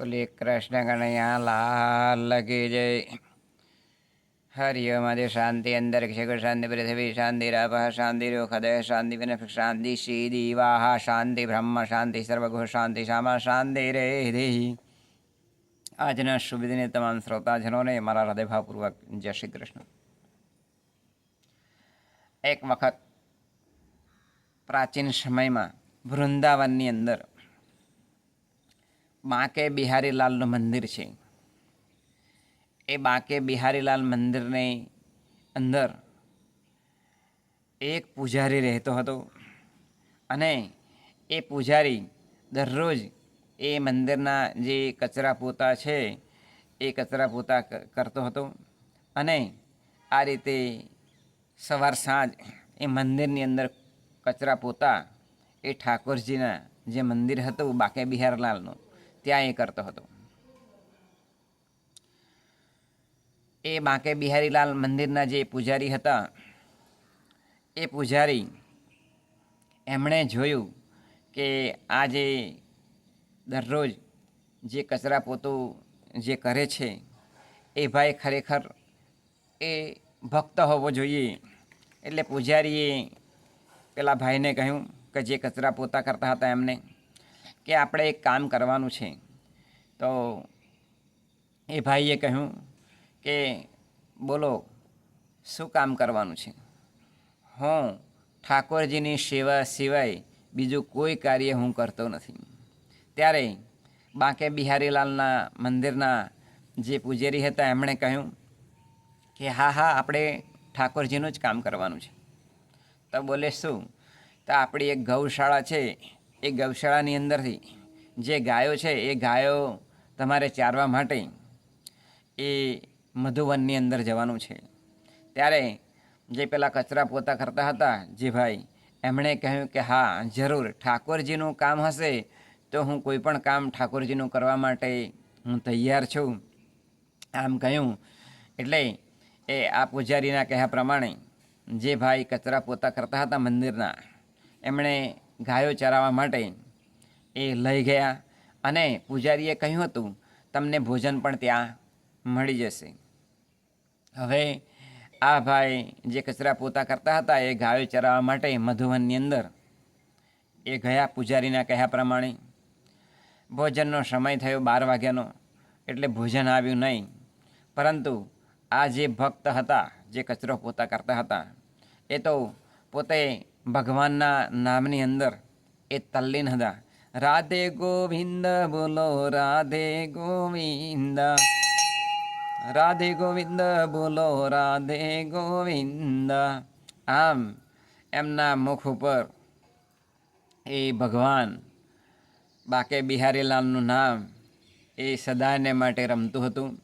બોલીએ કૃષ્ણ કનૈયા, લાલ કી જય. હરિ ઓમ આદિ શાંતિ અંદર ક્ષેત્ર શાંતિ પૃથ્વી શાંતિ રાપ શાંતિ રોખદય શાંતિ વિનફ શાંતિ શ્રી દીવાહ શાંતિ બ્રહ્મ શાંતિ સર્વગુહ શાંતિ શ્યામા શાંતિ રે દેહી આજના શુભ દિને તમામ શ્રોતાજનોને મારા હૃદયભાવપૂર્વક જય શ્રી કૃષ્ણ. એક વખત પ્રાચીન સમયમાં વૃંદાવનની અંદર બાંકે બિહારીલાલનું મંદિર છે. એ બાંકે બિહારીલાલ મંદિરની અંદર એક પૂજારી રહેતો હતો અને એ પૂજારી દરરોજ એ મંદિરના જે કચરા પોતા છે, એ કચરા પોતા કરતો હતો અને આ રીતે સવાર સાંજ એ મંદિરની અંદર કચરા પોતા એ ઠાકોરજીના જે મંદિર હતું બાકે બિહારલાલનું ત્યાં એ કરતો હતો. એ બાંકે બિહારીલાલ મંદિરના જે પૂજારી હતા, એ પૂજારી એમણે જોયું કે આ જે દરરોજ જે કચરા પોતું જે કરે છે, એ ભાઈ ખરેખર એ ભક્ત હોવો જોઈએ. એટલે પૂજારીએ પેલા ભાઈને કહ્યું કે જે કચરા પોતા કરતા હતા એમને કે આપણે એક કામ કરવાનું છે. તો એ ભાઈએ કહ્યું કે, બોલો, શું કામ કરવાનું છે? હું ઠાકોરજીની સેવા સિવાય બીજું કોઈ કાર્ય હું કરતો નથી. ત્યારે બાંકે બિહારીલાલના મંદિરના જે પૂજેરી હતા, એમણે કહ્યું કે, હા હા, આપણે ઠાકોરજીનું જ કામ કરવાનું છે. તો બોલે, શું? તો આપણી એક ગૌશાળા છે એ ગૌશાળાની અંદરથી જે ગાયો છે, એ ગાયો તમારે ચારવા માટે એ મધુવનની અંદર જવાનું છે. ત્યારે જે પેલા કચરા પોતા કરતા હતા, જે ભાઈ એમણે કહ્યું કે, હા, જરૂર, ઠાકોરજીનું કામ હશે તો હું કોઈ પણ કામ ઠાકોરજીનું કરવા માટે હું તૈયાર છું. આમ કહ્યું. એટલે એ આ પૂજારીના કહ્યા પ્રમાણે જે ભાઈ કચરા પોતા કરતા હતા મંદિરના, એમણે ગાયો ચરાવવા માટે એ લઈ ગયા અને પૂજારીએ કહ્યું હતું, તમને ભોજન પણ ત્યાં મળી જશે. હવે આ ભાઈ જે કચરા પોતા કરતા હતા એ ગાયો ચરાવવા માટે મધુવનની અંદર એ ગયા પૂજારીના કહ્યા પ્રમાણે, ભોજનનો સમય થયો બાર વાગ્યાનો, એટલે ભોજન આવ્યું નહીં. પરંતુ આ જે ભક્ત હતા, જે કચરો પોતા કરતા હતા, એ તો પોતે ભગવાનના નામની અંદર એ તલ્લીન હતા. રાધે ગોવિંદ બોલો, રાધે ગોવિંદ. રાધે ગોવિંદ બોલો, રાધે ગોવિંદ. આમ એમના મુખ ઉપર એ ભગવાન બાકે બિહારીલાલનું નામ એ સદાને માટે રમતું હતું.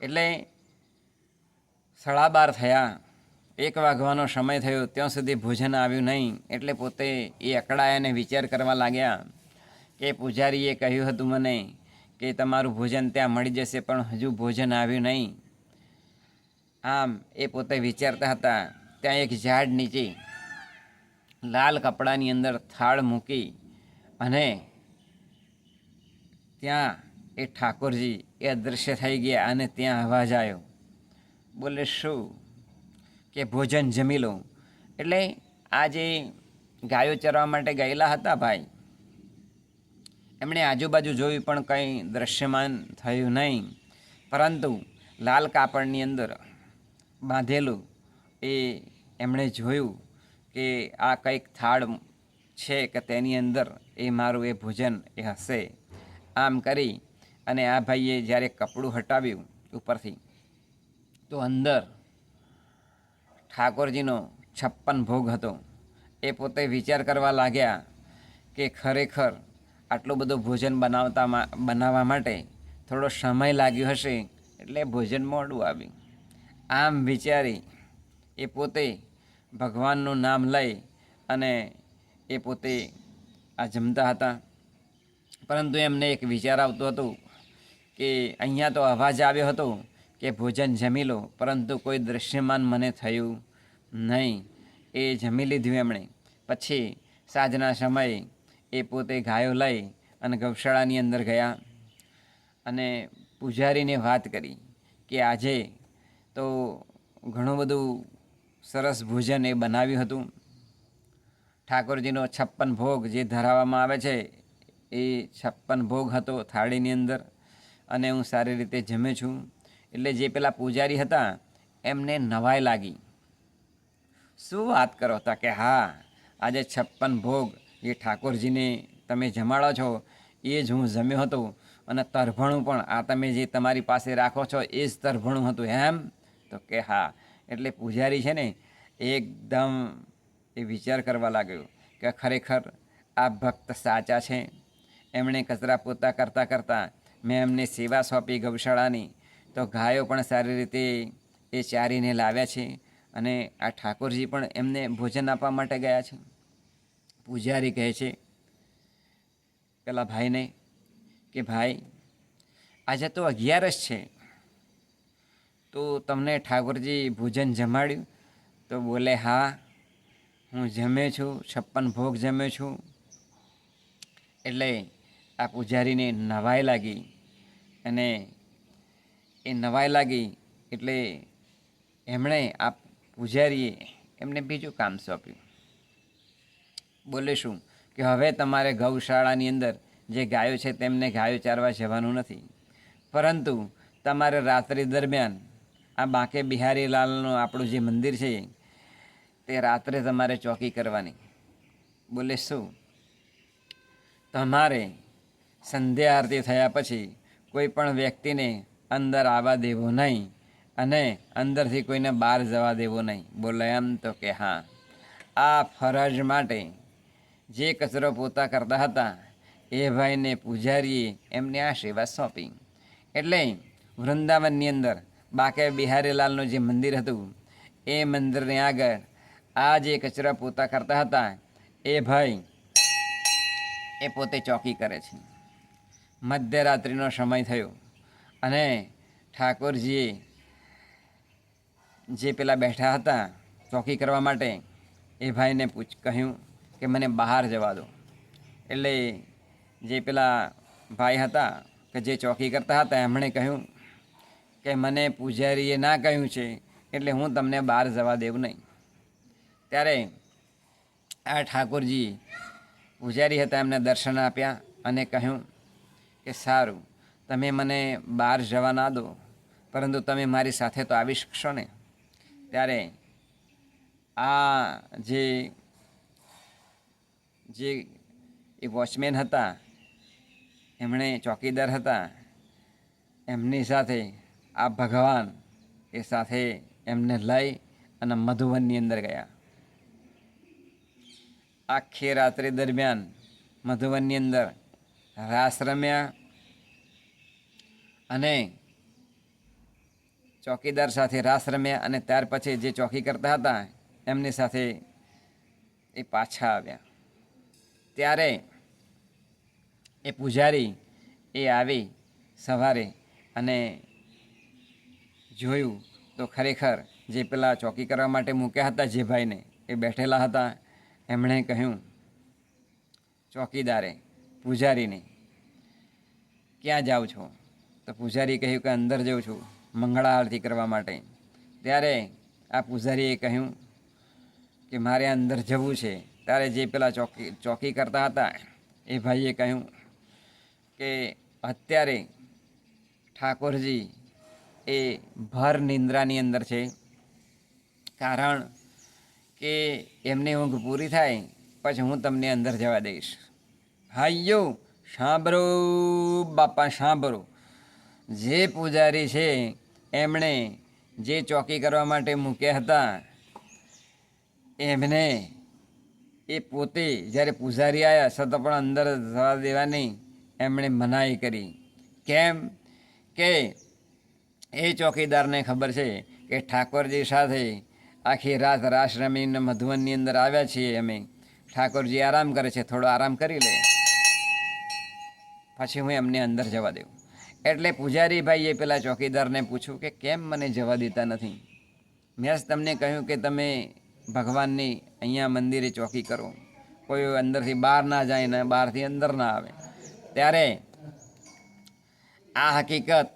એટલે સળાબાર થયા. એક વાગવાનો સમય થયો, ત્યાં સુધી ભોજન આવ્યું નહીં. એટલે પોતે એ અકળાયા અને વિચાર કરવા લાગ્યા કે પૂજારીએ કહ્યું હતું મને કે તમારું ભોજન ત્યાં મળી જશે, પણ હજુ ભોજન આવ્યું નહીં. આમ એ પોતે વિચારતા હતા. ત્યાં એક ઝાડ નીચે લાલ કપડાની અંદર થાળ મૂકી અને ત્યાં એ ઠાકોરજી એ અદૃશ્ય થઈ ગયા અને ત્યાં અવાજ આવ્યો. બોલે, શું કે ભોજન જમી લો એટલે આ જે ગાયો ચરવા માટે ગયેલા હતા ભાઈ, એમણે આજુબાજુ જોયું પણ કંઈ દૃશ્યમાન થયું નહીં. પરંતુ લાલ કાપડની અંદર બાંધેલું એ એમણે જોયું કે આ કંઈક થાળ છે કે તેની અંદર એ મારું એ ભોજન એ હશે. આમ કરી અને આ ભાઈએ જ્યારે કપડું હટાવ્યું ઉપરથી, તો અંદર ઠાકોરજીનો છપ્પન ભોગ હતો. એ પોતે વિચાર કરવા લાગ્યા કે ખરેખર આટલું બધું ભોજન બનાવતા બનાવવા માટે થોડો સમય લાગ્યો હશે એટલે ભોજન મોડું આવ્યું. આમ વિચારી એ પોતે ભગવાનનું નામ લઈ અને એ પોતે આ જમતા હતા. પરંતુ એમને એક વિચાર આવતો હતો કે અહીંયા તો અવાજ આવ્યો હતો કે ભોજન જમી લો, પરંતુ કોઈ દૃશ્યમાન મને થયું નહીં. એ જમી લીધું એમણે. પછી સાંજના સમયે એ પોતે ગાયો લઈ અને ગૌશાળાની અંદર ગયા અને પૂજારીને વાત કરી કે આજે તો ઘણું બધું સરસ ભોજન એ બનાવ્યું હતું. ઠાકોરજીનો છપ્પન ભોગ જે ધરાવવામાં આવે છે, એ છપ્પન ભોગ હતો થાળીની અંદર અને હું સારી રીતે જમે છું. એટલે જે પેલા પૂજારી હતા, એમને નવાઈ લાગી. શું વાત કરો હતા કે હા, આજે છપ્પન ભોગ એ ઠાકોરજીને તમે જમાડો છો, એ જ હું જમ્યો હતો અને તરભણું પણ આ તમે જે તમારી પાસે રાખો છો, એ જ તરભણું હતું, એમ? તો કે હા. એટલે પૂજારી છે ને, એકદમ એ વિચાર કરવા લાગ્યો કે ખરેખર આ ભક્ત સાચા છે. એમણે કચરા પોતા કરતાં કરતાં મેં એમને સેવા સોંપી ગૌશાળાની. તો ગાયો પણ સારી રીતે એ ચારીને લાવ્યા છે અને આ ઠાકોરજી પણ એમને ભોજન આપવા માટે ગયા છે. પૂજારી કહે છે, પેલા ભાઈને કે ભાઈ, આજે તો અગિયારસ છે. તો તમને ઠાકોરજી ભોજન જમાડ્યું? તો બોલે, હા, હું જમે છું, છપ્પન ભોગ જમે છું. એટલે આ પૂજારીને નવાઈ લાગી અને એ નવાઈ લાગી એટલે એમણે આ પૂજારીએ એમને બીજું કામ સોંપ્યું. બોલે શું? કે હવે તમારે ગૌશાળાની અંદર જે ગાયો છે તેમને ગાયો ચારવા જવાનું નથી. પરંતુ તમારે રાત્રિ દરમિયાન આ બાંકે બિહારીલાલનું આપણું જે મંદિર છે, તે રાત્રે તમારે ચોકી કરવાની. બોલે શું? તમારે સંધ્યા આરતી થયા પછી કોઈ પણ વ્યક્તિને અંદર આવવા દેવો નહીં અને અંદરથી કોઈને બહાર જવા દેવો નહીં. બોલે એમ તો કે હા. આ ફરજ માટે જે કચરો પોતા કરતા હતા, એ ભાઈને પૂજારીએ એમને આ સેવા સોંપી. એટલે વૃંદાવનની અંદર બાકે બિહારીલાલનું જે મંદિર હતું, એ મંદિરની આગળ આ જે કચરા પોતા કરતા હતા, એ ભાઈ એ પોતે ચોકી કરે છે. મધ્યરાત્રિનો સમય થયો. અને ઠાકોરજીએ જે પેલા બેઠા હતા ચોકી કરવા માટે, એ ભાઈને પૂછ, કહ્યું કે મને બહાર જવા દો. એટલે જે પેલા ભાઈ હતા કે જે ચોકી કરતા હતા, એમણે કહ્યું કે મને પૂજારીએ ના કહ્યું છે, એટલે હું તમને બહાર જવા દેવું નહીં. ત્યારે આ ઠાકોરજી પૂજારી હતા, એમને દર્શન આપ્યા અને કહ્યું કે સારું તમે મને બહાર જવા ના દો, પરંતુ તમે મારી સાથે તો આવી શકશો ને? ત્યારે આ જે જે એ વોચમેન હતા, એમણે ચોકીદાર હતા, એમની સાથે આ ભગવાન એ સાથે એમને લઈ અને મધુવનની અંદર ગયા. આખી રાત્રિ દરમિયાન મધુવનની અંદર રાસ રમ્યા અને ચોકીદાર સાથે રાસ રમ્યા અને ત્યાર પછી જે ચોકી કરતા હતા, એમની સાથે એ પાછા આવ્યા. ત્યારે એ પૂજારી એ આવી સવારે અને જોયું તો ખરેખર જે પેલા ચોકી કરવા માટે મૂક્યા હતા જે ભાઈને, એ બેઠેલા હતા, એમણે કહ્યું, ચોકીદારે, પૂજારીને, ક્યાં જાઓ છો? તો પૂજારી કહ્યું કે અંદર જઉં છું, મંગળા આરતી કરવા માટે. ત્યારે આ પૂજારીએ કહ્યું કે મારે અંદર જવું છે. ત્યારે જે પેલા ચોકી ચોકી કરતા હતા, એ ભાઈએ કહ્યું કે અત્યારે ઠાકોરજી એ ભર નિંદ્રાની અંદર છે. કારણ કે એમની ઊંઘ પૂરી થાય, પછી હું તમને અંદર જવા દઈશ. હાઈયો સાંભળો, બાપા, સાંભળો. જે પૂજારી છે, એમણે જે ચોકી કરવા માટે મૂક્યા હતા, એમને એ પોતે જ્યારે પૂજારી આવ્યા છતાં પણ અંદર જવા દેવાની એમણે મનાઈ કરી. કેમ કે એ ચોકીદારને ખબર છે કે ઠાકોરજી સાથે આખી રાત રાસ રમીને મધુવનની અંદર આવ્યા છીએ અમે. ઠાકોરજી આરામ કરે છે, થોડો આરામ કરી લે. પછી હું એમને અંદર જવા દઉં એટલે પૂજારી ભાઈએ પેલા ચોકીદારને પૂછ્યું કે કેમ મને જવા દેતા નથી? મેં તમને કહ્યું કે તમે ભગવાનની અહીંયા મંદિરે ચોકી કરો. કોઈ અંદરથી બહાર ના જાય ને બહારથી અંદર ના આવે. ત્યારે આ હકીકત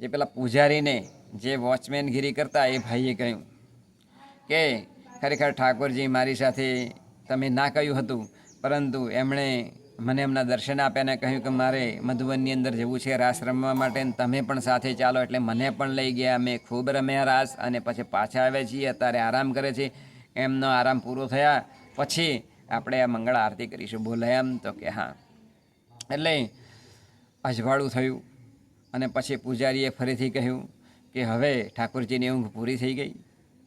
જે પેલા પૂજારીને જે વોચમેનગીરી કરતા એ ભાઈએ કહ્યું કે ખરેખર ઠાકોરજી મારી સાથે તમે ના કહ્યું હતું, પરંતુ એમણે મને એમના દર્શન આપ્યા અને કહ્યું કે મારે મધુવનની અંદર જવું છે, રાસ રમવા માટે તમે પણ સાથે ચાલો. એટલે મને પણ લઈ ગયા. અમે ખૂબ રમ્યા રાસ અને પછી પાછા આવ્યા છીએ. અત્યારે આરામ કરે છે. એમનો આરામ પૂરો થયા પછી આપણે આ મંગળ આરતી કરીશું. બોલાય એમ તો કે હા. એટલે અજવાળું થયું અને પછી પૂજારીએ ફરીથી કહ્યું કે હવે ઠાકોરજીની ઊંઘ પૂરી થઈ ગઈ.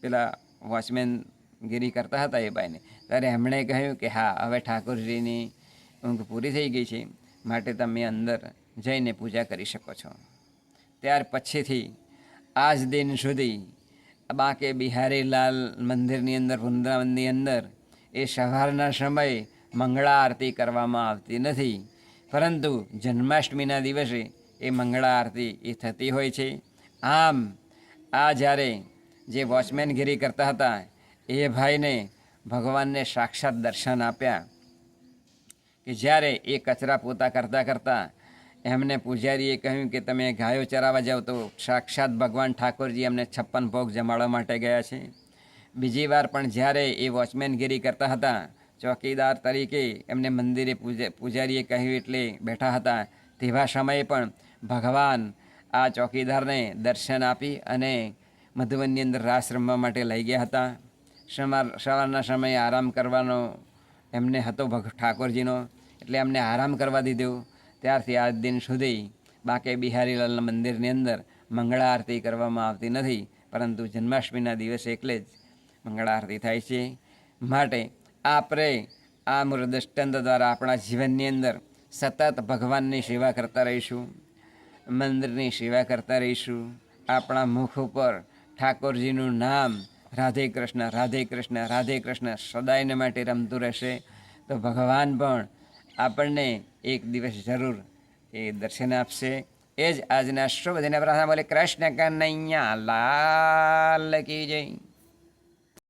પેલા વોચમેન ગીરી કરતા હતા એ ભાઈને ત્યારે એમણે કહ્યું કે હા, હવે ઠાકોરજીની ઊંઘ પૂરી થઈ ગઈ છે, માટે તમે અંદર જઈને પૂજા કરી શકો છો. ત્યાર પછીથી આજ દિન સુધી બાકે બિહારીલાલ મંદિરની અંદર, વૃંદાવનની અંદર એ સવારના સમયે મંગળા આરતી કરવામાં આવતી નથી. પરંતુ જન્માષ્ટમીના દિવસે એ મંગળા આરતી એ થતી હોય છે. આમ, આ જ્યારે જે વોચમેનગીરી કરતા હતા, એ ભાઈને ભગવાનને સાક્ષાત દર્શન આપ્યા. કે જ્યારે એ કચરા પોતા કરતાં કરતાં એમને પૂજારીએ કહ્યું કે તમે ગાયો ચરાવવા જાઓ તો સાક્ષાત ભગવાન ઠાકોરજી એમને છપ્પન ભોગ જમાડવા માટે ગયા છે. બીજી વાર પણ જ્યારે એ વોચમેનગીરી કરતા હતા, ચોકીદાર તરીકે એમને મંદિરે પૂજા, પૂજારીએ કહ્યું એટલે બેઠા હતા. તેવા સમયે પણ ભગવાન આ ચોકીદારને દર્શન આપી અને મધુવનની અંદર રાસ રમવા માટે લઈ ગયા હતા. સવાર, સવારના સમયે આરામ કરવાનો એમને હતો ભગ, ઠાકોરજીનો. એટલે એમને આરામ કરવા દીધો. ત્યારથી આજ દિન સુધી બાકે બિહારીલાલના મંદિરની અંદર મંગળા આરતી કરવામાં આવતી નથી, પરંતુ જન્માષ્ટમીના દિવસે એકલે જ મંગળા આરતી થાય છે. માટે આપણે આ મૃદષ્ટંત દ્વારા આપણા જીવનની અંદર સતત ભગવાનની સેવા કરતા રહીશું, મંદિરની સેવા કરતા રહીશું. આપણા મુખ ઉપર ઠાકોરજીનું નામ રાધે કૃષ્ણ રાધે કૃષ્ણ રાધે કૃષ્ણ સદાયને માટે રમતું રહેશે. તો ભગવાન પણ આપણને એક દિવસ જરૂર એ દર્શન આપશે. એ જ આજના શુભ દિને. પ્રાર્થના બોલે કૃષ્ણ કનૈયા, લાલ કી જય.